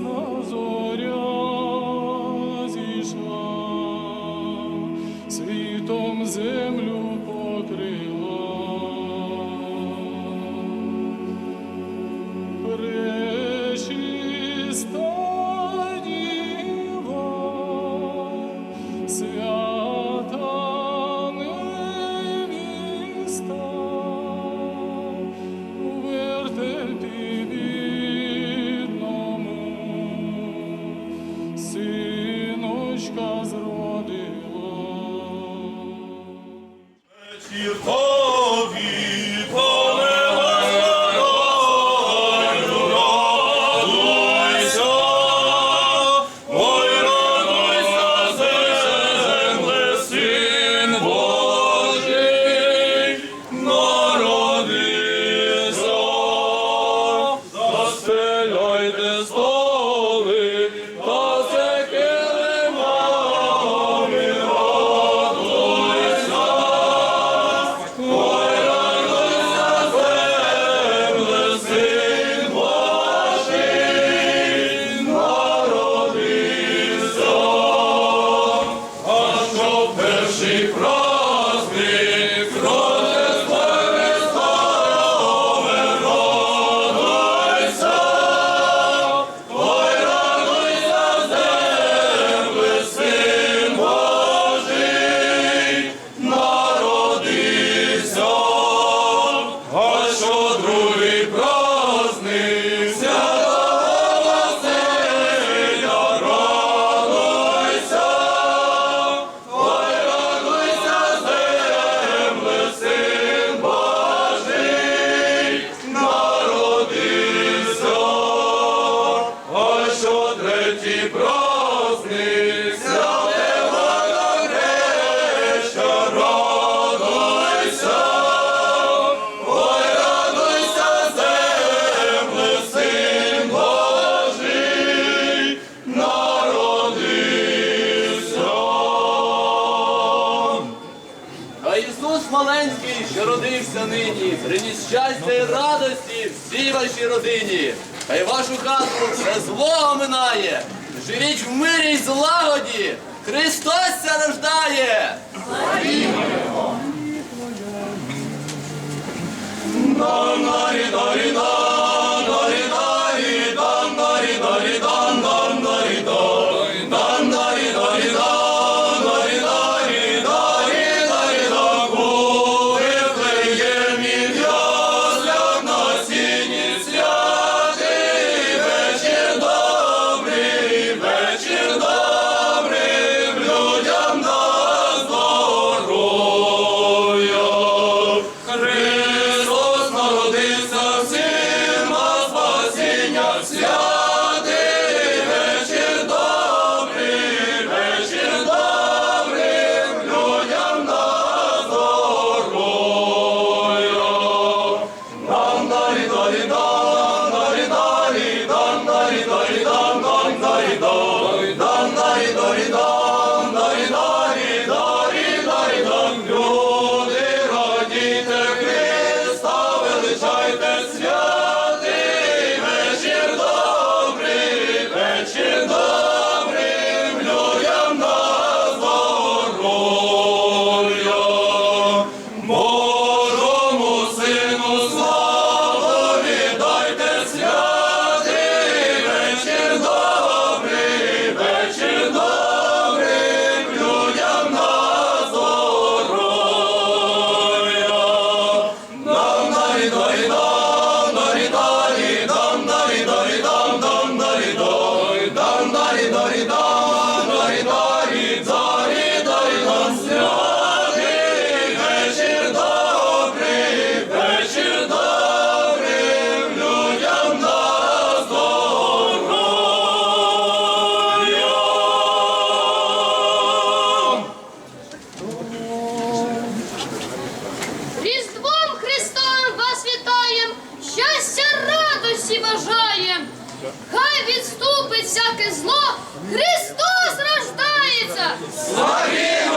nos Wir kommen! Перший праздник, Ісус маленький, що родився нині, приніс щастя і радості всій вашій родині. Хай вашу хату все зло минає. Живіть в мирі й злагоді. Христос ся рождає! На дай, дай, всі бажає. Хай відступить всяке зло, Христос рождається! Славі!